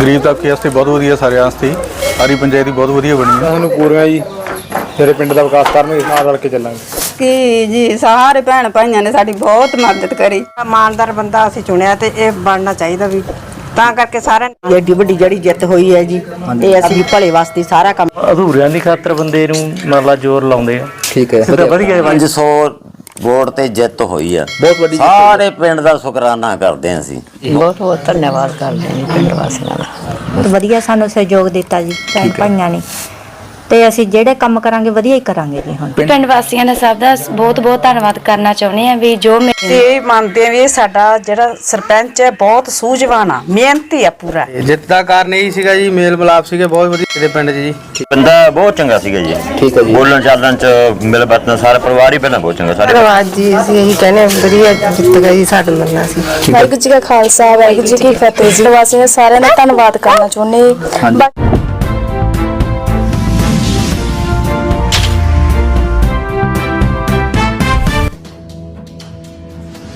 ਗਰੀਬ ਤਬਕੇ ਵਾਸਤੇ ਬਹੁਤ ਵਧੀਆ ਸਾਰੇ ਵਾਸਤੇ ਸਾਰੀ ਪੰਚਾਇਤ ਦੀ ਬਹੁਤ ਵਧੀਆ ਬਣੀ ਹੈ। ਸਾਨੂੰ ਪੂਰੀਆਂ ਜੀ ਤੇਰੇ ਪਿੰਡ ਦਾ ਵਿਕਾਸ ਕਰਨਗੇ ਨਾਲ ਰਲ ਕੇ ਚੱਲਾਂਗੇ। ਕਿ ਜੀ ਸਾਰੇ ਭੈਣ ਭਾਈਆਂ ਨੇ ਸਾਡੀ ਬਹੁਤ ਮਦਦ ਕਰੀ। ਇਮਾਨਦਾਰ ਬੰਦਾ ਅਸੀਂ ਚੁਣਿਆ ਤੇ ਇਹ ਬਣਨਾ ਚਾਹੀਦਾ ਵੀ। ਤਾਂ ਕਰਕੇ ਸਾਰਿਆਂ ਨੇ ਏਡੀ ਵੱਡੀ ਜਿਹੜੀ ਜਿੱਤ ਹੋਈ ਹੈ ਜੀ ਇਹ ਅਸੀਂ ਭਲੇ ਵਾਸਤੇ ਸਾਰਾ ਕੰਮ ਅਧੂਰਿਆਂ ਦੀ ਖਾਤਰ ਬੰਦੇ ਨੂੰ ਮਤਲਬ ਜ਼ੋਰ ਲਾਉਂਦੇ ਆ। ਠੀਕ ਹੈ। ਵਧੀਆ 500 ਵੋਟ ਤੇ ਜਿੱਤ ਹੋਈ ਆ। ਬਹੁਤ ਵੱਡੀ ਜਿੱਤ ਸਾਰੇ ਪਿੰਡ ਦਾ ਸ਼ੁਕਰਾਨਾ ਕਰਦੇ ਹਾਂ ਅਸੀਂ। ਬਹੁਤ ਬਹੁਤ ਧੰਨਵਾਦ ਕਰਦੇ ਹਾਂ ਜੀ ਪਿੰਡ ਵਾਸੀਆਂ ਦਾ। ਬਹੁਤ ਵਧੀਆ ਸਾਨੂੰ ਸਹਿਯੋਗ ਦਿੱਤਾ ਜੀ ਭੈਣ ਭਾਈਆਂ ਨੇ। ਤੇ ਅਸੀਂ ਜਿਹੜੇ ਕੰਮ ਕਰਾਂਗੇ ਵਧੀਆ ਹੀ ਕਰਾਂਗੇ ਜੀ ਹੁਣ। ਪਿੰਡ ਵਾਸੀਆਂ ਦਾ ਸਭ ਦਾ ਬਹੁਤ ਬਹੁਤ ਧੰਨਵਾਦ ਕਰਨਾ ਚਾਹੁੰਦੇ ਆ ਵੀ ਜੋ ਮੇ- ਇਹ ਮੰਨਦੇ ਆ ਵੀ ਇਹ ਸਾਡਾ ਜਿਹੜਾ ਸਰਪੰਚ ਹੈ ਬਹੁਤ ਸੂਝਵਾਨ ਆ ਮਿਹਨਤੀ ਆ ਪੂਰਾ। ਜਿੱਤ ਦਾ ਕਾਰਨ ਇਹ ਸੀਗਾ ਜੀ ਮੇਲ ਮਿਲਾਪ ਸੀਗੇ ਬਹੁਤ ਵਧੀਆ ਇਹਦੇ ਪਿੰਡ 'ਚ ਜੀ। ਬੰਦਾ ਬਹੁਤ ਚੰਗਾ ਸੀਗਾ ਜੀ। ਠੀਕ ਹੈ ਜੀ। ਬੋਲਣ ਚਾਲਣ ਚ ਮਿਲ ਵਰਤਨ ਸਾਰੇ ਪਰਿਵਾਰ ਹੀ ਪਹਿਲਾਂ ਬਹੁਤ ਚੰਗਾ ਸਾਰੇ ਧੰਨਵਾਦ ਜੀ ਅਸੀਂ ਇਹੀ ਕਹਿੰਦੇ ਵਧੀਆ ਜਿੱਤ ਗਈ ਸਾਡੇ ਲੱਗਣਾ ਸੀ ਵਾਹਿਗੁਰੂ ਜੀ ਕਾ ਖਾਲਸਾ ਵਾਹਿਗੁਰੂ ਜੀ ਕੀ ਫਤਿਹ ਜੀ। ਵਾਸੀਆਂ ਸਾਰਿਆਂ ਦਾ ਧੰਨਵਾਦ ਕਰਨਾ ਚਾਹੁੰਦੇ ਬਾਕੀ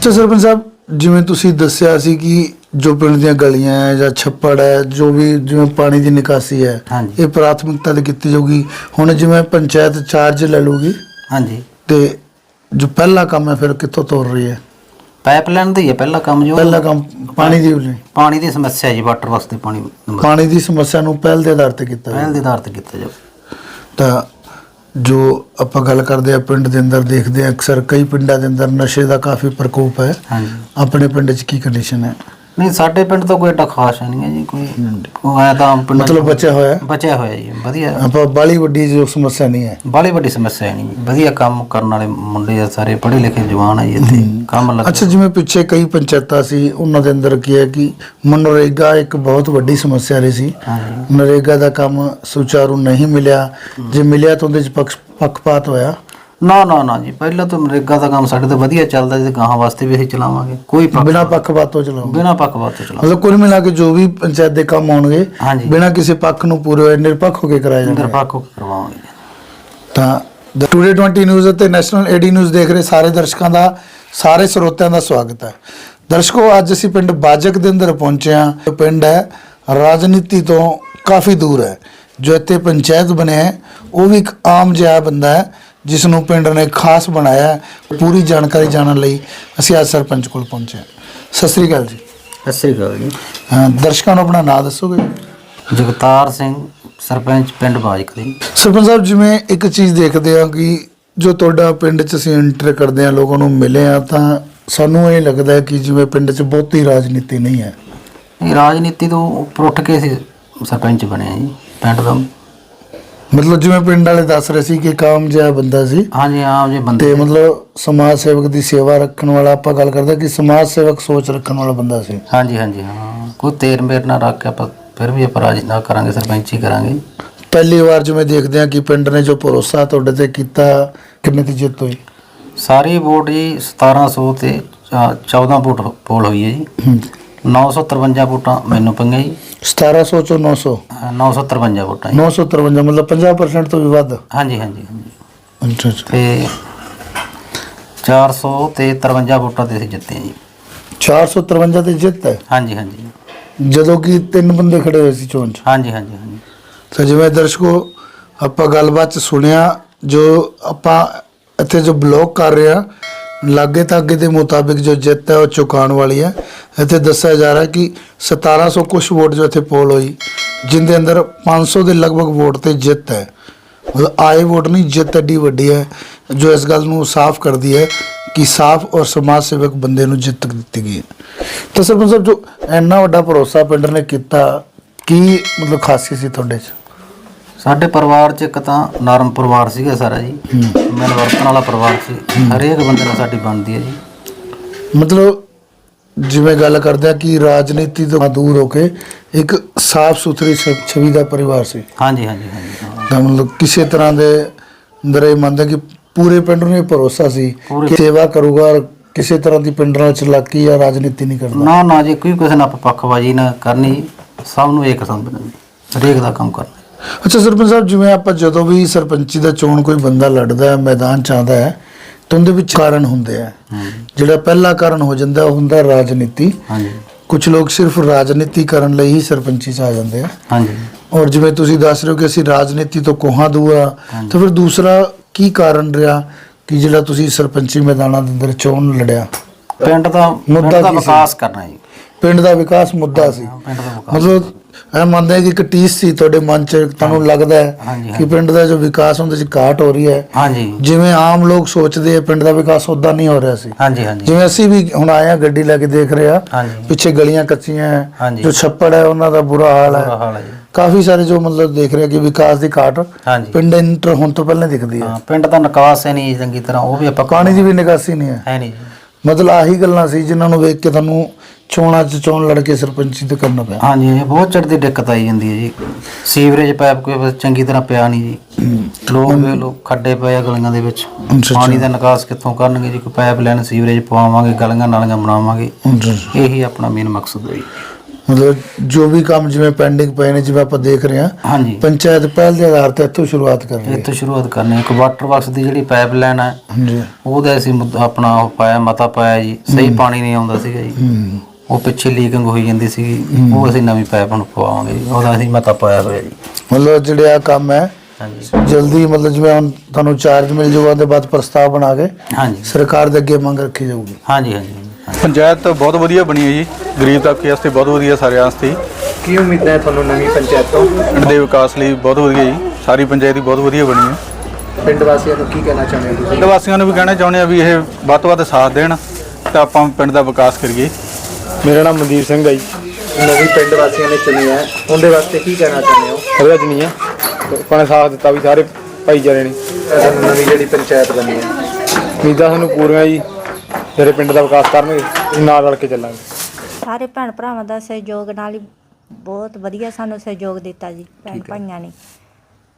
ਅੱਛਾ ਸਰਪੰਚ ਸਾਹਿਬ ਜਿਵੇਂ ਤੁਸੀਂ ਦੱਸਿਆ ਸੀ ਕਿ ਜੋ ਪਿੰਡ ਦੀਆਂ ਗਲੀਆਂ ਹੈ ਜਾਂ ਛੱਪੜ ਹੈ ਜੋ ਵੀ ਜਿਵੇਂ ਪਾਣੀ ਦੀ ਨਿਕਾਸੀ ਹੈ ਇਹ ਪ੍ਰਾਥਮਿਕਤਾ ਤੇ ਕੀਤੀ ਜਾਊਗੀ। ਹੁਣ ਜਿਵੇਂ ਪੰਚਾਇਤ ਚਾਰਜ ਲੈ ਲੂਗੀ ਹਾਂਜੀ। ਤੇ ਜੋ ਪਹਿਲਾ ਕੰਮ ਹੈ ਫਿਰ ਕਿੱਥੋਂ ਤੋਰ ਰਹੀ ਹੈ? ਪਾਈਪਲਾਈਨ ਦਾ ਹੀ ਹੈ ਪਹਿਲਾ ਕੰਮ ਜੋ ਪਹਿਲਾ ਕੰਮ ਪਾਣੀ ਦੀ ਉਲੀ ਪਾਣੀ ਦੀ ਸਮੱਸਿਆ ਜੀ ਵਾਟਰ ਵਾਸਤੇ ਪਾਣੀ ਨੰਬਰ ਪਾਣੀ ਦੀ ਸਮੱਸਿਆ ਨੂੰ ਪਹਿਲ ਦੇ ਆਧਾਰ ਤੇ ਕੀਤਾ ਪਹਿਲ। ਦੇ ਆਧਾਰ ਤੇ ਕੀਤਾ ਜਾਵੇ ਤਾਂ ਜੋ ਆਪਾਂ ਗੱਲ ਕਰਦੇ ਆ ਪਿੰਡ ਦੇ ਅੰਦਰ ਦੇਖਦੇ ਆ ਅਕਸਰ ਕਈ ਪਿੰਡਾਂ ਦੇ ਅੰਦਰ ਨਸ਼ੇ ਦਾ ਕਾਫੀ ਪ੍ਰਕੋਪ ਹੈ। ਹਾਂਜੀ। ਆਪਣੇ ਪਿੰਡ 'ਚ ਕੀ ਕੰਡੀਸ਼ਨ ਹੈ? ਨਹੀਂ ਸਾਡੇ ਪਿੰਡ ਤੋਂ ਕੋਈ ਏਡਾ ਖਾਸ ਨਹੀਂ ਹੈ ਜੀ ਕੋਈ ਕੋਈ ਆਇਆ ਤਾਂ ਪਿੰਡ ਮਤਲਬ ਬਚਿਆ ਹੋਇਆ? ਬਚਿਆ ਹੋਇਆ ਜੀ ਵਧੀਆ। ਆਪਾਂ ਬਾਲੀ ਵੱਡੀ ਜੋ ਸਮੱਸਿਆ ਨਹੀਂ ਹੈ। ਬਾਲੀ ਵੱਡੀ ਸਮੱਸਿਆ ਨਹੀਂ। ਵਧੀਆ ਕੰਮ ਕਰਨ ਵਾਲੇ ਮੁੰਡੇ ਆ ਸਾਰੇ ਪੜ੍ਹੇ ਲਿਖੇ ਜਵਾਨ ਆ ਜੀ ਇੱਥੇ ਕੰਮ ਲੱਗ ਅੱਛਾ ਜਿਵੇਂ ਪਿੱਛੇ ਕਈ ਪੰਚਾਇਤਾਂ ਸੀ ਉਹਨਾਂ ਦੇ ਅੰਦਰ ਕੀ ਹੈ ਕਿ ਮਨਰੇਗਾ ਇੱਕ ਬਹੁਤ ਵੱਡੀ ਸਮੱਸਿਆ ਰਹੀ ਸੀ। ਨਰੇਗਾ ਦਾ ਕੰਮ ਸੁਚਾਰੂ ਨਹੀਂ ਮਿਲਿਆ। ਜੇ ਮਿਲਿਆ ਤਾਂ ਉਹਦੇ ਚ ਪੱਖਪਾਤ ਹੋਇਆ। ਨਾ ਨਾ ਨਾ ਜੀ ਪਹਿਲਾਂ ਤਾਂ ਨਰੇਗਾ ਦਾ ਕੰਮ ਸਾਡੇ ਤੋਂ ਵਧੀਆ ਚੱਲਦਾ ਜੀ ਗਾਹਾਂ ਵਾਸਤੇ ਵੀ ਅਸੀਂ ਚਲਾਵਾਂਗੇ ਕੋਈ ਬਿਨਾਂ ਪੱਖਪਾਤ ਤੋਂ ਚਲਾਓ ਬਿਨਾਂ ਪੱਖਪਾਤ ਤੋਂ ਚਲਾਵਾਂਗੇ। ਮਤਲਬ ਕੁੱਲ ਮਿਲਾ ਕੇ ਜੋ ਵੀ ਪੰਚਾਇਤ ਦੇ ਕੰਮ ਆਉਣਗੇ ਹਾਂਜੀ। ਬਿਨਾਂ ਕਿਸੇ ਪੱਖ ਨੂੰ ਪੂਰੇ ਨਿਰਪੱਖ ਹੋ ਕੇ ਕਰਾਏ ਜਾਣਗੇ। ਨਿਰਪੱਖ ਹੋ ਕੇ ਕਰਵਾਵਾਂਗੇ ਤਾਂ ਟੂਡੇ 20 ਨਿਊਜ਼ ਅਤੇ ਨੈਸ਼ਨਲ ਏਡੀ ਨਿਊਜ਼ ਦੇਖ ਰਹੇ ਸਾਰੇ ਦਰਸ਼ਕਾਂ ਦਾ ਸਾਰੇ ਸਰੋਤਿਆਂ ਦਾ ਸਵਾਗਤ ਹੈ। ਦਰਸ਼ਕੋ ਅੱਜ ਅਸੀਂ ਪਿੰਡ ਬਾਜਕ ਦੇ ਅੰਦਰ ਪਹੁੰਚੇ ਹਾਂ। ਇਹ ਪਿੰਡ ਹੈ ਰਾਜਨੀਤੀ ਤੋਂ ਕਾਫੀ ਦੂਰ ਹੈ। ਜੋ ਇੱਥੇ ਪੰਚਾਇਤ ਬਣਿਆ ਹੈ ਉਹ ਵੀ ਇੱਕ ਆਮ ਜਿਹਾ ਬੰਦਾ ਹੈ। ਜਿਸ ਨੂੰ ਪਿੰਡ ਨੇ ਖਾਸ ਬਣਾਇਆ ਪੂਰੀ ਜਾਣਕਾਰੀ ਜਾਣਨ ਲਈ ਅਸੀਂ ਅੱਜ ਸਰਪੰਚ ਕੋਲ ਪਹੁੰਚੇ ਹਾਂ। ਸਤਿ ਸ੍ਰੀ ਅਕਾਲ ਜੀ। ਸਤਿ ਸ੍ਰੀ ਅਕਾਲ ਜੀ। ਹਾਂ, ਦਰਸ਼ਕਾਂ ਨੂੰ ਆਪਣਾ ਨਾਮ ਦੱਸੋਗੇ? ਜਗਤਾਰ ਸਿੰਘ ਸਰਪੰਚ ਪਿੰਡ ਬਾਜਕ ਦੀ ਸਰਪੰਚ ਸਾਹਿਬ ਜਿਵੇਂ ਇੱਕ ਚੀਜ਼ ਦੇਖਦੇ ਆ ਕਿ ਜੋ ਤੁਹਾਡਾ ਪਿੰਡ 'ਚ ਅਸੀਂ ਐਂਟਰ ਕਰਦੇ ਆ ਲੋਕਾਂ ਨੂੰ ਮਿਲੇ ਆ ਤਾਂ ਸਾਨੂੰ ਇਹ ਲੱਗਦਾ ਹੈ ਕਿ ਜਿਵੇਂ ਪਿੰਡ 'ਚ ਬਹੁਤੀ ਰਾਜਨੀਤੀ ਨਹੀਂ ਹੈ। ਇਹ ਰਾਜਨੀਤੀ ਤੋਂ ਉੱਪਰ ਉੱਠ ਕੇ ਸਰਪੰਚ ਬਣਿਆ ਜੀ ਪਿੰਡ ਦਾ ਮਤਲਬ ਜਿਵੇਂ ਪਿੰਡ ਵਾਲੇ ਦੱਸ ਰਹੇ ਸੀ ਕਿ ਕਾਮ ਜਿਹਾ ਬੰਦਾ ਸੀ ਹਾਂਜੀ ਆਮ ਜੇ ਤੇ ਬੰਦੇ ਮਤਲਬ ਸਮਾਜ ਸੇਵਕ ਦੀ ਸੇਵਾ ਰੱਖਣ ਵਾਲਾ ਆਪਾਂ ਗੱਲ ਕਰਦੇ ਕਿ ਸਮਾਜ ਸੇਵਕ ਸੋਚ ਰੱਖਣ ਵਾਲਾ ਬੰਦਾ ਸੀ। ਹਾਂਜੀ ਹਾਂਜੀ ਹਾਂ। ਕੋਈ ਤੇਰ ਮੇਰ ਨਾ ਰੱਖ ਕੇ ਆਪਾਂ ਫਿਰ ਵੀ ਆਪਾਂ ਰਾਜ ਨਾ ਕਰਾਂਗੇ ਸਰਪੰਚ ਹੀ ਕਰਾਂਗੇ। ਪਹਿਲੀ ਵਾਰ ਜਿਵੇਂ ਦੇਖਦੇ ਆ ਕਿ ਪਿੰਡ ਨੇ ਜੋ ਭਰੋਸਾ ਤੁਹਾਡੇ ਤੇ ਕੀਤਾ ਕਿੰਨੇ ਦੀ ਜਿੱਤ ਹੋਈ? ਸਾਰੀ ਵੋਟ ਜੀ 1700 ਤੇ ਅ, 14 ਵੋਟ ਪੋਲ ਹੋਈ ਹੈ ਜੀ। 953 ਵੋਟਾਂ ਮੈਨੂੰ ਪਈਆਂ ਜੀ। 1700 ਚੋਂ 900 ਅ, 953 ਵੋਟਾਂ ਜੀ। 953 ਮਤਲਬ 50% ਤੋਂ ਵੀ ਵੱਧ? ਹਾਂਜੀ ਹਾਂਜੀ ਹਾਂਜੀ। ਅੱਛਾ ਅੱਛਾ। ਤੇ 400 ਤੇ 53 ਵੋਟਾਂ ਤੇ ਅਸੀਂ ਜਿੱਤੇ ਹਾਂ ਜੀ। 453 ਤੇ ਜਿੱਤ ਹੈ? ਹਾਂਜੀ ਹਾਂਜੀ। ਜਦੋਂ ਕਿ ਤਿੰਨ ਬੰਦੇ ਖੜੇ ਹੋਏ ਸੀ ਚੋਣ 'ਚ। ਹਾਂਜੀ ਹਾਂਜੀ ਹਾਂਜੀ। ਤਾਂ ਜਿਵੇਂ ਦਰਸ਼ਕੋ ਆਪਾਂ ਗੱਲਬਾਤ 'ਚ ਸੁਣਿਆ ਜੋ ਆਪਾਂ ਇੱਥੇ ਜੋ ਬਲੌਕ ਕਰ ਰਹੇ ਲਾਗੇ ਤਾਗੇ ਦੇ ਮੁਤਾਬਿਕ ਜੋ ਜਿੱਤ ਹੈ ਉਹ ਚੁਕਾਉਣ ਵਾਲੀ ਹੈ। ਇੱਥੇ ਦੱਸਿਆ ਜਾ ਰਿਹਾ ਕਿ 1700 ਕੁਛ ਵੋਟ ਜੋ ਇੱਥੇ ਪੋਲ ਹੋਈ, ਜਿੰਦੇ ਅੰਦਰ 500 ਦੇ ਲਗਭਗ ਵੋਟ ਤੇ ਜਿੱਤ ਹੈ। ਮਤਲਬ ਆਏ ਵੋਟ ਨਹੀਂ, ਜਿੱਤ ਐਡੀ ਵੱਡੀ ਹੈ, ਜੋ ਇਸ ਗੱਲ ਨੂੰ ਸਾਫ਼ ਕਰਦੀ ਹੈ ਕਿ ਸਾਫ਼ ਔਰ ਸਮਾਜ ਸੇਵਕ ਬੰਦੇ ਨੂੰ ਜਿੱਤ ਦਿੱਤੀ ਗਈ ਹੈ। ਤਾਂ ਸਰਪੰਚ ਸਾਹਿਬ, ਜੋ ਇੰਨਾ ਵੱਡਾ ਭਰੋਸਾ ਪਿੰਡ ਨੇ ਕੀਤਾ, ਕੀ ਮਤਲਬ ਖਾਸੀਅਤ ਸੀ ਤੁਹਾਡੇ 'ਚ? ਸਾਡੇ ਪਰਿਵਾਰ 'ਚ ਇੱਕ ਤਾਂ ਨਰਮ ਪਰਿਵਾਰ ਸੀਗਾ ਸਾਰਾ ਜੀ। ਮਿਲ ਵਰਤਣ ਵਾਲਾ ਪਰਿਵਾਰ ਸੀ। ਹਰੇਕ ਬੰਦੇ ਨਾਲ ਸਾਡੀ ਬਣਦੀ ਹੈ ਜੀ। ਮਤਲਬ ਜਿਵੇਂ ਗੱਲ ਕਰਦੇ ਆ ਕਿ ਰਾਜਨੀਤੀ ਤੋਂ ਦੂਰ ਹੋ ਕੇ ਇੱਕ ਸਾਫ਼ ਸੁਥਰੀ ਛਵੀ ਦਾ ਪਰਿਵਾਰ ਸੀ। ਹਾਂਜੀ ਹਾਂਜੀ ਹਾਂਜੀ। ਤਾਂ ਮਤਲਬ ਕਿਸੇ ਤਰ੍ਹਾਂ ਦੇ ਅੰਦਰ ਇਹ ਮੰਨਦਾ ਕਿ ਪੂਰੇ ਪਿੰਡ ਨੂੰ ਇਹ ਭਰੋਸਾ ਸੀ ਕਿ ਸੇਵਾ ਕਰੂਗਾ ਕਿਸੇ ਤਰ੍ਹਾਂ ਦੀ ਪਿੰਡ ਨਾਲ ਚਲਾਕੀ ਜਾਂ ਰਾਜਨੀਤੀ ਨਹੀਂ ਕਰਦਾ ਨਾ ਨਾ ਜੀ ਕੋਈ ਕਿਸੇ ਨਾਲ ਪੱਖਵਾਜੀ ਨਾ ਕਰਨੀ। ਸਭ ਨੂੰ ਇੱਕ ਸਮਝਣਾ। ਹਰੇਕ ਦਾ ਕੰਮ ਕਰਨਾ। ਅੱਛਾ ਸਰਪੰਚ ਸਾਹਿਬ ਜਿਵੇਂ ਆਪਾਂ ਜਦੋਂ ਵੀ ਸਰਪੰਚੀ ਦਾ ਚੋਣ ਕੋਈ ਬੰਦਾ ਲੜਦਾ ਹੈ ਮੈਦਾਨ ਚ ਆਉਂਦਾ ਹੈ ਤਾਂ ਉਹਦੇ ਵਿੱਚ ਕਾਰਨ ਹੁੰਦੇ ਆ। ਜਿਹੜਾ ਪਹਿਲਾ ਕਾਰਨ ਹੋ ਜਾਂਦਾ ਉਹ ਹੁੰਦਾ ਰਾਜਨੀਤੀ। ਹਾਂਜੀ। ਕੁਝ ਲੋਕ ਸਿਰਫ ਰਾਜਨੀਤੀ ਕਰਨ ਲਈ ਹੀ ਸਰਪੰਚੀ 'ਚ ਆ ਜਾਂਦੇ ਆ। ਹਾਂਜੀ। ਔਰ ਜਿਵੇਂ ਤੁਸੀਂ ਦੱਸ ਰਹੇ ਹੋ ਕਿ ਅਸੀਂ ਰਾਜਨੀਤੀ ਤੋਂ ਕੋਹਾਂ ਦੂਆ ਤਾਂ ਫਿਰ ਦੂਸਰਾ ਕੀ ਕਾਰਨ ਰਿਹਾ ਕਿ ਜਿਹੜਾ ਤੁਸੀਂ ਸਰਪੰਚੀ ਮੈਦਾਨਾਂ ਦੇ ਅੰਦਰ ਚੋਣ ਲੜਿਆ? ਪਿੰਡ ਦਾ ਮੁੱਦਾ ਪਿੰਡ ਦਾ ਕੀ ਸੀ? ਵਿਕਾਸ ਕਰਨਾ ਜੀ। ਪਿੰਡ ਦਾ ਵਿਕਾਸ ਮੁੱਦਾ ਸੀ। ਪਿੰਡ ਦਾ ਵਿਕਾਸ। ਮਤਲਬ ਇਹ ਮੰਨਦੇ ਹਾਂ ਕਿ ਇੱਕ ਟੀਸ ਸੀ ਤੁਹਾਡੇ ਮਨ 'ਚ ਤੁਹਾਨੂੰ ਲੱਗਦਾ ਹੈ ਹਾਂਜੀ, ਕਿ ਪਿੰਡ ਦਾ ਜੋ ਵਿਕਾਸ ਹੁੰਦਾ ਸੀ ਘਾਟ ਹੋ ਰਹੀ ਹੈ। ਹਾਂਜੀ। ਜਿਵੇਂ ਆਮ ਲੋਕ ਸੋਚਦੇ ਆ ਪਿੰਡ ਦਾ ਵਿਕਾਸ ਉਦਾਂ ਨਹੀਂ ਹੋ ਰਿਹਾ ਸੀ। ਹਾਂਜੀ ਹਾਂਜੀ। ਜਿਵੇਂ ਅਸੀਂ ਵੀ ਹੁਣ ਆਏ ਆ ਗੱਡੀ ਲੈ ਕੇ ਦੇਖ ਰਹੇ ਆ ਹਾਂਜੀ। ਪਿੱਛੇ ਗਲੀਆਂ ਕੱਚੀਆਂ ਹੈ ਹਾਂਜੀ। ਜੋ ਛੱਪੜ ਹੈ ਉਹਨਾਂ ਦਾ ਬੁਰਾ ਹਾਲ ਬੁਰਾ ਹੈ ਹਾਲ ਹੈ ਜੀ। ਕਾਫੀ ਸਾਰੇ ਜੋ ਮਤਲਬ ਦੇਖ ਰਹੇ ਆ ਕਿ ਵਿਕਾਸ ਦੀ ਘਾਟ ਹਾਂਜੀ। ਪਿੰਡ ਇੰਟਰ ਹੋਣ ਤੋਂ ਪਹਿਲਾਂ ਦਿਖਦੀ ਹੈ। ਹਾਂ ਪਿੰਡ ਦਾ ਨਿਕਾਸ ਹੈ ਨਹੀਂ ਚੰਗੀ ਤਰ੍ਹਾਂ ਉਹ ਵੀ ਆਪਾਂ ਪਾਣੀ ਦੀ ਵੀ ਨਿਕਾਸੀ ਨਹੀਂ ਹੈ। ਹੈ ਨਹੀਂ ਜੀ। ਮਤਲਬ ਆਹੀ ਗੱਲਾਂ ਸੀ ਜਿਨ੍ਹਾਂ ਨੂੰ ਵੇਖ ਕੇ ਤੁਹਾਨੂੰ ਚੋਣਾਂ 'ਚ ਚੋਣ ਲੜ ਕੇ ਸਰਪੰਚੀ ਤੇ ਕਰਨਾ ਪਿਆ। ਹਾਂਜੀ ਇਹ ਬਹੁਤ ਚੜ੍ਹਦੀ ਦਿੱਕਤ ਆਈ ਜਾਂਦੀ ਹੈ ਜੀ। ਸੀਵਰੇਜ ਪਾਈਪ ਕੋਈ ਚੰਗੀ ਤਰ੍ਹਾਂ ਪਿਆ ਨਹੀਂ ਜੀ। ਲੋਕ ਵੇ ਲੋਕ ਖੱਡੇ ਪਏ ਆ ਗਲੀਆਂ ਦੇ ਵਿੱਚ। ਅੱਛਾ, ਪਾਣੀ ਦਾ ਨਿਕਾਸ ਕਿੱਥੋਂ ਕਰਨਗੇ ਜੀ? ਕੋਈ ਪਾਈਪ ਲਾਈਨ ਸੀਵਰੇਜ ਪਵਾਵਾਂਗੇ ਗਲੀਆਂ ਨਾਲੀਆਂ ਬਣਾਵਾਂਗੇ। ਇਹੀ ਆਪਣਾ ਮੇਨ ਮਕਸਦ ਹੈ ਜੀ। ਮਤਲਬ ਜੋ ਵੀ ਕੰਮ ਜਿਵੇਂ ਪੈਂਡਿੰਗ ਪਏ ਨੇ ਜਿਵੇਂ ਆਪਾਂ ਦੇਖ ਰਹੇ ਹਾਂ ਹਾਂਜੀ। ਪੰਚਾਇਤ ਪਹਿਲ ਦੇ ਆਧਾਰ ਤੇ ਇੱਥੋਂ ਸ਼ੁਰੂਆਤ ਕਰ ਰਹੀ ਹੈ। ਇੱਥੋਂ ਸ਼ੁਰੂਆਤ ਕਰਨੀ ਹੈ। ਇੱਕ ਵਾਟਰ ਵਰਕਸ ਦੀ ਜਿਹੜੀ ਪਾਈਪ ਲਾਈਨ ਹੈ ਹਾਂਜੀ। ਉਹਦਾ ਅਸੀਂ ਮੁੱਦਾ- ਆਪਣਾ ਉਹ ਪਾਇਆ ਮਤਾ ਪਾਇਆ ਜੀ। ਸਹੀ ਪਾਣੀ ਨਹੀਂ ਆਉਂਦਾ ਸੀਗਾ ਜੀ। ਹੂੰ। ਉਹ ਪਿੱਛੇ ਲੀਕਿੰਗ ਹੋਈ ਜਾਂਦੀ ਸੀਗੀ। ਉਹ ਅਸੀਂ ਨਵੀਂ ਪਾਈਪ ਹੁਣ ਪਵਾਵਾਂਗੇ ਜੀ। ਉਹਦਾ ਅਸੀਂ ਮਤਾ ਪਾਇਆ ਹੋਇਆ ਜੀ। ਮਤਲਬ ਜਿਹੜੇ ਆ ਕੰਮ ਹੈ ਹਾਂਜੀ। ਜਲਦੀ ਮਤਲਬ ਜਿਵੇਂ ਹੁਣ ਤੁਹਾਨੂੰ ਚਾਰਜ ਮਿਲ ਜਾਊਗਾ ਉਹਦੇ ਬਾਅਦ ਪ੍ਰਸਤਾਵ ਬਣਾ ਕੇ ਹਾਂਜੀ। ਸਰਕਾਰ ਦੇ ਅੱਗੇ ਮੰਗ ਰੱਖੀ ਜਾਊਗੀ। ਹਾਂਜੀ ਹਾਂਜੀ। ਪੰਚਾਇਤ ਬਹੁਤ ਵਧੀਆ ਬਣੀ ਹੈ ਜੀ। ਗਰੀਬ ਤਬਕੇ ਵਾਸਤੇ ਬਹੁਤ ਵਧੀਆ ਸਾਰਿਆਂ ਵਾਸਤੇ। ਕੀ ਉਮੀਦ ਹੈ ਤੁਹਾਨੂੰ ਨਵੀਂ ਪੰਚਾਇਤ ਤੋਂ? ਪਿੰਡ ਦੇ ਵਿਕਾਸ ਲਈ ਬਹੁਤ ਵਧੀਆ ਜੀ। ਸਾਰੀ ਪੰਚਾਇਤ ਹੀ ਬਹੁਤ ਵਧੀਆ ਬਣੀ ਹੈ। ਪਿੰਡ ਵਾਸੀਆਂ ਨੂੰ ਕੀ ਕਹਿਣਾ ਚਾਹੁੰਦੇ ਹੋ ਤੁਸੀਂ? ਪਿੰਡ ਵਾਸੀਆਂ ਨੂੰ ਵੀ ਕਹਿਣਾ ਚਾਹੁੰਦੇ ਆ ਵੀ ਇਹ ਵੱਧ ਤੋਂ ਵੱਧ ਸਾਥ ਦੇਣ ਤੇ ਆਪਾਂ ਪਿੰਡ ਦਾ ਵਿਕਾਸ ਕਰੀਏ। ਮੇਰਾ ਨਾਮ ਮਨਦੀਪ ਸਿੰਘ ਹੈ ਜੀ। ਨਵੀਂ ਪਿੰਡ ਵਾਸੀਆਂ ਨੇ ਚੁਣੀ ਹੈ। ਉਹਦੇ ਵਾਸਤੇ ਕੀ ਕਹਿਣਾ ਚਾਹੁੰਦੇ ਹੋ? ਉਹਦਾ ਚੁਣੀ ਹੈ। ਆਪਾਂ ਨੇ ਸਾਥ ਦਿੱਤਾ ਵੀ ਸਾਰੇ ਭਾਈਚਾਰੇ ਨੇ ਨਵੀਂ ਜਿਹੜੀ ਪੰਚਾਇਤ ਬਣੀ ਹੈ। ਉਮੀਦਾਂ ਸਾਨੂੰ ਪੂਰੀਆਂ ਜੀ। ਜਿਹੜੇ ਪਿੰਡ ਦਾ ਵਿਕਾਸ ਕਰਨਗੇ ਅਸੀਂ ਨਾਲ ਰਲ ਕੇ ਚੱਲਾਂਗੇ। ਸਾਰੇ ਭੈਣ ਭਰਾਵਾਂ ਦਾ ਸਹਿਯੋਗ ਨਾਲ ਹੀ ਬਹੁਤ ਵਧੀਆ ਸਾਨੂੰ ਸਹਿਯੋਗ ਦਿੱਤਾ ਜੀ ਭੈਣ ਭਾਈਆਂ ਨੇ।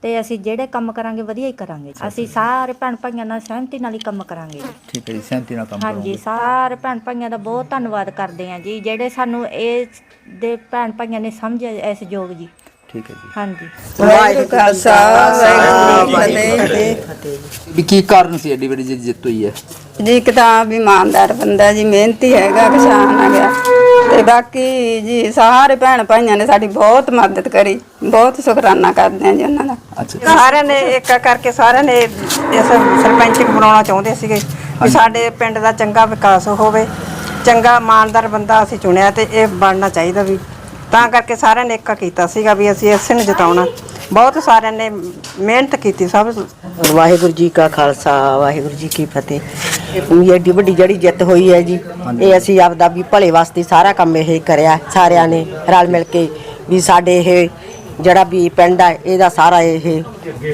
ਤੇ ਅਸੀਂ ਜਿਹੜੇ ਕੰਮ ਕਰਾਂਗੇ ਵਧੀਆ ਹੀ ਕਰਾਂਗੇ ਅਸੀਂ ਸਾਰੇ ਭੈਣ ਭਾਈਆਂ ਨਾਲ ਸਹਿਮਤੀ ਨਾਲ ਹੀ ਕੰਮ ਕਰਾਂਗੇ। ਠੀਕ ਹੈ ਜੀ ਸਹਿਮਤੀ ਨਾਲ ਕੰਮ ਹਾਂਜੀ ਸਾਰੇ ਭੈਣ ਭਾਈਆਂ ਦਾ ਬਹੁਤ ਧੰਨਵਾਦ ਕਰਦੇ ਹਾਂ ਜੀ ਜਿਹੜੇ ਸਾਨੂੰ ਇਸ ਦੇ ਭੈਣ ਭਾਈਆਂ ਨੇ ਸਮਝਿਆ ਇਸ ਯੋਗ ਜੀ। ਠੀਕ ਹੈ ਜੀ। ਹਾਂਜੀ। ਵਾਹਿਗੁਰੂ ਖਾਲਸਾ ਵਾਹਿਗੁਰੂ ਜੀ ਕੀ ਫਤਿਹ। ਵੀ ਕੀ ਕਾਰਨ ਸੀ ਐਡੀ ਵੱਡੀ ਜਿੱਤ ਹੋਈ ਹੈ? ਜੀ ਇੱਕ ਤਾਂ ਵੀ ਇਮਾਨਦਾਰ ਬੰਦਾ ਜੀ ਮਿਹਨਤੀ ਹੈਗਾ ਕਿਸਾਨ ਹੈਗਾ। ਤੇ ਬਾਕੀ ਜੀ ਸਾਰੇ ਭੈਣ ਭਾਈਆਂ ਨੇ ਸਾਡੀ ਬਹੁਤ ਮਦਦ ਕਰੀ ਬਹੁਤ ਸ਼ੁਕਰਾਨਾ ਕਰਦੇ ਹਾਂ ਜੀ ਉਹਨਾਂ ਦਾ। ਅੱਛਾ। ਸਾਰਿਆਂ ਨੇ ਏਕਾ ਕਰਕੇ ਸਾਰਿਆਂ ਨੇ ਇਸ ਸਰਪੰਚ ਬਣਾਉਣਾ ਚਾਹੁੰਦੇ ਸੀਗੇ ਵੀ ਸਾਡੇ ਪਿੰਡ ਦਾ ਚੰਗਾ ਵਿਕਾਸ ਹੋਵੇ ਚੰਗਾ ਇਮਾਨਦਾਰ ਬੰਦਾ ਅਸੀਂ ਚੁਣਿਆ ਤੇ ਇਹ ਬਣਨਾ ਚਾਹੀਦਾ ਵੀ। ਤਾਂ ਕਰਕੇ ਸਾਰਿਆਂ ਨੇ ਏਕਾ ਕੀਤਾ ਸੀਗਾ ਵੀ ਅਸੀਂ ਇਸੇ ਨੂੰ ਜਿਤਾਉਣਾ। ਬਹੁਤ ਸਾਰਿਆਂ ਨੇ ਮਿਹਨਤ ਕੀਤੀ ਸਭ ਵਾਹਿਗੁਰੂ ਜੀ ਕਾ ਖਾਲਸਾ ਵਾਹਿਗੁਰੂ ਜੀ ਕੀ ਫਤਿਹ। ਇਹ ਏਡੀ ਵੱਡੀ ਜਿਹੜੀ ਜਿੱਤ ਹੋਈ ਹੈ ਜੀ। ਇਹ ਅਸੀਂ ਆਪਦਾ ਵੀ ਭਲੇ ਵਾਸਤੇ ਸਾਰਾ ਕੰਮ ਇਹ ਕਰਿਆ ਸਾਰਿਆਂ ਨੇ ਰਲ ਮਿਲ ਕੇ ਵੀ ਸਾਡੇ ਇਹ ਜਿਹੜਾ ਵੀ ਪਿੰਡ ਹੈ ਇਹਦਾ ਸਾਰਾ ਇਹ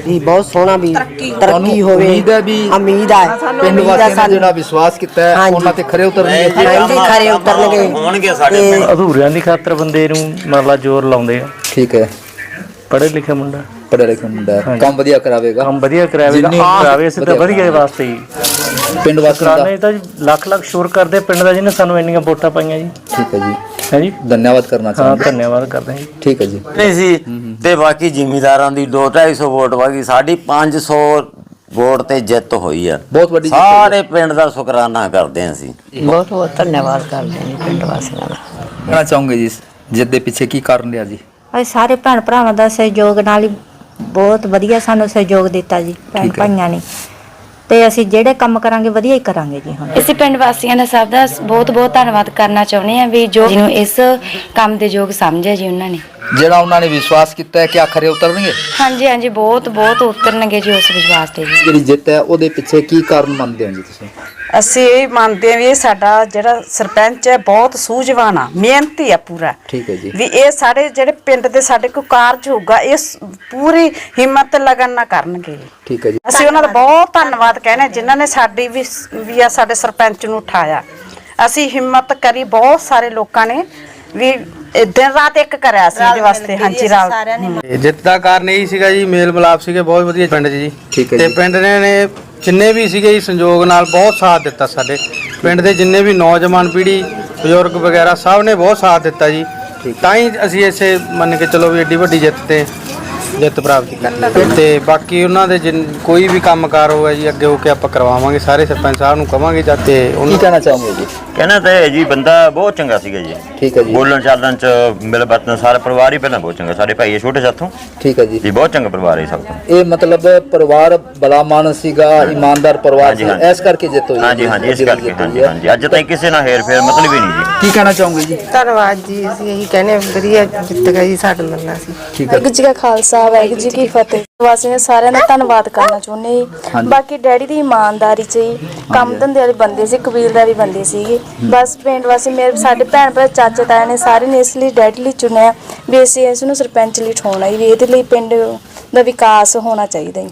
ਵੀ ਬਹੁਤ ਸੋਹਣਾ ਵੀ ਤਰੱਕੀ। ਹੋਵੇ। ਉਮੀਦ ਹੈ ਵੀ ਉਮੀਦ ਹੈ। ਪਿੰਡ ਵਾਸੀਆਂ ਨੇ। ਜਿਹੜਾ ਵਿਸ਼ਵਾਸ ਕੀਤਾ ਹੈ। ਉਹਨਾਂ ਤੇ ਖਰੇ ਉਤਰਨਗੇ। ਹਾਂਜੀ ਖਰੇ ਉਤਰਨਗੇ। ਹੋਣਗੇ ਸਾਡੇ ਤੇ ਪਿੰਡ। ਅਧੂਰਿਆਂ ਦੀ ਖਾਤਰ ਬੰਦੇ ਨੂੰ ਮੰਨ ਲਾ ਜ਼ੋਰ ਲਾਉਂਦੇ ਆ। ਠੀਕ ਹੈ। ਪੜ੍ਹੇ ਲਿਖੇ ਮੁੰਡਾ। ਪੜ੍ਹਿਆ ਲਿਖਿਆ ਮੁੰਡਾ। ਕੰਮ ਵਧੀਆ ਕਰਾਵੇਗਾ। ਕੰਮ ਵਧੀਆ ਕਰਾਵੇਗਾ। ਆਪ ਕਰਾਵੇ ਅਸੀਂ ਤਾਂ ਵਧੀਆ ਵਧੀਆ ਵਾਸਤੇ ਹੀ। ਪਿੰਡ ਵਾਸੀਆਂ ਦਾ? ਕਰਾਣੇ ਤਾਂ ਜੀ ਲੱਖ ਲੱਖ ਸ਼ੁਰ ਕਰਦੇ ਪਿੰਡ ਦਾ ਜਿਹਨੇ ਸਾਨੂੰ ਇੰਨੀਆਂ ਵੋਟਾਂ ਪਾਈਆਂ ਜੀ। ਠੀਕ ਹੈ ਜੀ। ਹੈ ਜੀ? ਧੰਨਵਾਦ ਕਰਨਾ ਹਾਂ ਚਾਹੁੰਦੇ ਧੰਨਵਾਦ ਕਰਦੇ ਹਾਂ ਜੀ। ਠੀਕ ਹੈ ਜੀ। ਨਹੀਂ ਸੀ ਤੇ ਬਾਕੀ ਜ਼ਿਮੀਦਾਰਾਂ ਦੀ 2-250 ਵੋਟ ਵਾਗੀ ਸਾਡੀ 500 ਵੋਟ ਤੇ ਜਿੱਤ ਹੋਈ ਆ। ਬਹੁਤ ਵੱਡੀ ਜਿੱਤ ਹੋਈ। ਸਾਰੇ ਪਿੰਡ ਦਾ ਸ਼ੁਕਰਾਨਾ ਕਰਦੇ ਹਾਂ ਅਸੀਂ। ਬਹੁਤ ਬਹੁਤ ਧੰਨਵਾਦ ਕਰਦੇ ਹਾਂ ਜੀ ਪਿੰਡ ਵਾਸੀਆਂ ਦਾ। ਕਹਿਣਾ ਚਾਹੋਗੇ ਜੀ ਇਸ ਜਿੱਤ ਦੇ ਪਿੱਛੇ ਕੀ ਕਾਰਨ ਰਿਹਾ ਜੀ? ਅਸੀਂ ਸਾਰੇ ਭੈਣ ਭਰਾਵਾਂ ਦਾ ਸਹਿਯੋਗ ਨਾਲ ਹੀ ਬਹੁਤ ਵਧੀਆ ਸਾਨੂੰ ਸਹਿਯੋਗ ਦਿੱਤਾ ਜੀ ਭੈਣ ਠੀਕ ਹੈ। ਭਾਈਆਂ ਨੇ। ਤੇ ਅਸੀਂ ਜਿਹੜੇ ਕੰਮ ਕਰਾਂਗੇ ਵਧੀਆ ਹੀ ਕਰਾਂਗੇ ਜੀ ਹੁਣ। ਅਸੀਂ ਪਿੰਡ ਵਾਸੀਆਂ ਦਾ ਸਭ ਦਾ ਬਹੁਤ ਬਹੁਤ ਧੰਨਵਾਦ ਕਰਨਾ ਚਾਹੁੰਦੇ ਹਾਂ ਵੀ ਜੋ ਜਿਹਨੂੰ ਇਸ ਕੰਮ ਦੇ ਯੋਗ ਸਮਝਿਆ ਜੀ ਉਹਨਾਂ ਨੇ। ਜਿਹੜਾ ਉਹਨਾਂ ਨੇ ਵਿਸ਼ਵਾਸ ਕੀਤਾ ਹੈ ਕਿ ਆਖਰੇ ਉਤਰਨਗੇ? ਹਾਂਜੀ ਹਾਂਜੀ ਬਹੁਤ ਬਹੁਤ ਉਤਰਨਗੇ ਜੀ ਉਸ ਵਿਸ਼ਵਾਸ ਤੇ ਜੀ। ਜਿਹੜੀ ਜਿੱਤ ਹੈ ਉਹਦੇ ਪਿੱਛੇ ਕੀ ਕਾਰਨ ਮੰਨਦੇ ਹੋ ਜੀ ਤੁਸੀਂ? ਅਸੀਂ ਇਹ ਮੰਨਦੇ ਹਾਂ ਵੀ ਇਹ ਸਾਡਾ ਜਿਹੜਾ ਸਰਪੰਚ ਹੈ ਬਹੁਤ ਸੂਝਵਾਨ ਆ ਮਿਹਨਤੀ ਆ ਪੂਰਾ। ਠੀਕ ਹੈ ਜੀ। ਵੀ ਇਹ ਸਾਡੇ ਜਿਹੜੇ ਪਿੰਡ ਦੇ ਸਾਡੇ ਕੋਈ ਕਾਰਜ ਹੋਊਗਾ ਇਹ ਸ- ਪੂਰੀ ਹਿੰਮਤ ਲਗਨ ਨਾਲ ਕਰਨਗੇ। ਠੀਕ ਹੈ ਜੀ। ਅਸੀਂ ਉਹਨਾਂ ਦਾ ਬਹੁਤ ਧੰਨਵਾਦ ਕਹਿੰਦੇ ਹਾਂ, ਜਿਨ੍ਹਾਂ ਨੇ ਸਾਡੀ ਵੀ ਵੀ ਆ ਸਾਡੇ ਸਰਪੰਚ ਨੂੰ ਉਠਾਇਆ। ਅਸੀਂ ਹਿੰਮਤ ਕਰੀ ਬਹੁਤ ਸਾਰੇ ਲੋਕਾਂ ਨੇ ਵੀ ਇਹ ਦਿਨ ਰਾਤ ਇੱਕ ਕਰਿਆ ਸੀ ਇਹਦੇ ਵਾਸਤੇ। ਹਾਂਜੀ ਰਾਤ। ਜਿੱਤ ਦਾ ਕਾਰਨ ਇਹ ਸੀਗਾ ਜੀ ਮੇਲ ਮਿਲਾਪ ਸੀਗੇ ਬਹੁਤ ਵਧੀਆ ਪਿੰਡ 'ਚ ਜੀ। ਠੀਕ ਹੈ ਤੇ ਜੀ। ਪਿੰਡ ਨੇ ਨੇ ਜਿੰਨੇ ਵੀ ਸੀਗੇ ਜੀ ਸੰਯੋਗ ਨਾਲ ਬਹੁਤ ਸਾਥ ਦਿੱਤਾ ਸਾਡੇ। ਪਿੰਡ ਦੇ ਜਿੰਨੇ ਵੀ ਨੌਜਵਾਨ ਪੀੜ੍ਹੀ ਬਜ਼ੁਰਗ ਵਗੈਰਾ ਸਭ ਨੇ ਬਹੁਤ ਸਾਥ ਦਿੱਤਾ ਜੀ। ਤਾਂ ਹੀ ਅਸੀਂ ਇਸੇ ਮੰਨ ਕੇ ਚਲੋ ਵੀ ਏਡੀ ਵੱਡੀ ਜਿੱਤ ਤੇ ਜਿੱਤ ਪ੍ਰਾਪਤ ਕੀਤੀ। ਤੇ ਬਾਕੀ ਉਹਨਾਂ ਦੇ ਜਿਨ- ਕੋਈ ਵੀ ਕੰਮਕਾਰ ਹੋਇਆ ਜੀ ਅੱਗੇ ਹੋ ਕੇ ਆਪਾਂ ਕਰਵਾਵਾਂਗੇ। ਸਾਰੇ ਸਰਪੰਚ ਸਾਹਿਬ ਨੂੰ ਕਵਾਂਗੇ ਜਾਂ ਤੇ ਕੀ ਉਹਨਾਂ ਕਹਿਣਾ ਚਾਹੋਗੇ ਜੀ? ਕਹਿਣਾ ਤਾਂ ਇਹ ਜੀ ਬੰਦਾ ਬਹੁਤ ਚੰਗਾ ਸੀਗਾ ਜੀ। ਠੀਕ ਹੈ ਜੀ। ਬੋਲਣ ਚਾਲਣ ਚ ਮਿਲ ਵਰਤਨ ਸਾਰਾ ਪਰਿਵਾਰ ਹੀ ਪਹਿਲਾਂ ਬਹੁਤ ਚੰਗਾ। ਸਾਡੇ ਭਾਈ ਇਹ ਛੋਟੇ ਸਾਥੋਂ। ਠੀਕ ਹੈ ਜੀ। ਜੀ ਬਹੁਤ ਚੰਗਾ ਪਰਿਵਾਰ ਹੈ ਸਭ ਤੋਂ। ਇਹ ਮਤਲਬ ਪਰਿਵਾਰ ਬੜਾ ਮਾਨ ਸੀਗਾ ਇਮਾਨਦਾਰ ਪਰਿਵਾਰ ਸੀ। ਇਸ ਕਰਕੇ ਜਿੱਤ ਹੋਈ। ਹਾਂਜੀ ਹਾਂਜੀ ਇਸ ਕਰਕੇ ਹਾਂਜੀ ਹਾਂਜੀ। ਅੱਜ ਤਾਈਂ ਕਿਸੇ ਨਾਲ ਹੇਰ ਫੇਰ ਮਤਲਬ ਹੀ ਨਹੀਂ ਜੀ। ਕੀ ਕਹਿਣਾ ਚਾਹੋਗੇ ਜੀ? ਧੰਨਵਾਦ ਜੀ ਅਸੀਂ ਇਹੀ ਕਹਿੰਦੇ ਹਾਂ, ਵਧੀਆ ਜਿੱਤ ਜੀ ਸਾਡਾ ਮੱਲਾ ਸੀ ਠੀਕ ਹੈ। ਵਾਹਿਗੁਰੂ ਜੀ ਕਾ ਖਾਲਸਾ ਵਾਹਿਗੁਰੂ ਜੀ ਕੀ ਫਤਿਹ। ਵਾਸੀਆਂ ਸਾਰਿਆਂ ਦਾ ਧੰਨਵਾਦ ਕਰਨਾ ਚਾਹੁੰਦੇ ਜੀ ਬਾਕੀ ਡੈਡੀ ਦੀ ਇਮਾਨਦਾਰੀ ਚ ਹੀ ਕੰਮ ਧੰਦੇ ਵਾਲੇ ਬੰਦੇ ਸੀ ਕਬੀਲਦਾਰੀ ਬੰਦੇ ਸੀਗੇ। ਬਸ ਪਿੰਡ ਵਾਸੀ ਮੇਰੇ ਸਾਡੇ ਭੈਣ ਭਰਾ ਚਾਚੇ ਤਾਏ ਨੇ ਸਾਰੇ ਨੇ ਇਸ ਲਈ ਡੈਡੀ ਲਈ ਚੁਣਿਆ ਵੀ ਅਸੀਂ ਇਸ ਨੂੰ ਸਰਪੰਚ ਲਈ ਠਾਉਣਾ ਹੀ ਵੀ ਇਹਦੇ ਲਈ ਪਿੰਡ ਦਾ ਵਿਕਾਸ ਹੋਣਾ ਚਾਹੀਦਾ ਜੀ